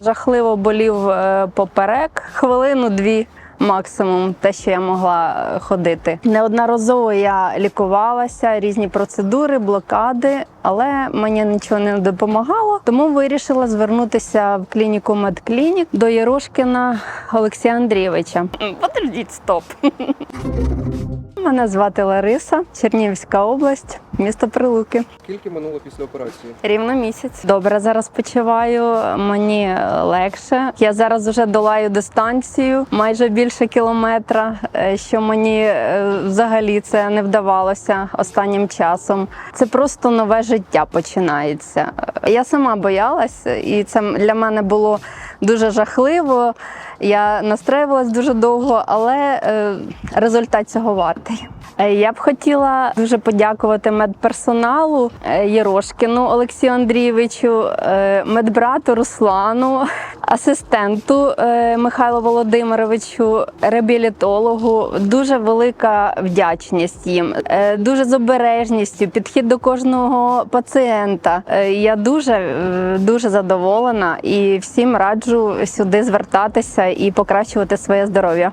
Жахливо болів е, поперек хвилину-дві. Максимум те, що я могла е, ходити. Неодноразово я лікувалася, різні процедури, блокади, але мені нічого не допомагало. Тому вирішила звернутися в клініку Медклінік до Єрошкіна Олексія Андрійовича. Подождіть, стоп. Мене звати Лариса, Чернігівська область, місто Прилуки. Скільки минуло після операції? Рівно місяць. Добре, зараз почуваю. Мені легше. Я зараз вже долаю дистанцію майже більше кілометра, е, що мені е, взагалі це не вдавалося останнім часом. Це просто нове життя починається. Я сама боялась, і це для мене було дуже жахливо. Я настраювалась дуже довго, але е, результат цього вартий. Я б хотіла дуже подякувати медперсоналу Єрошкіну Олексію Андрійовичу, медбрату Руслану, асистенту е, Михайлу Володимировичу, реабілітологу. Дуже велика вдячність їм, Е, дуже з обережністю, підхід до кожного пацієнта. Е, Я дуже дуже задоволена і всім раджу сюди звертатися і покращувати своє здоров'я.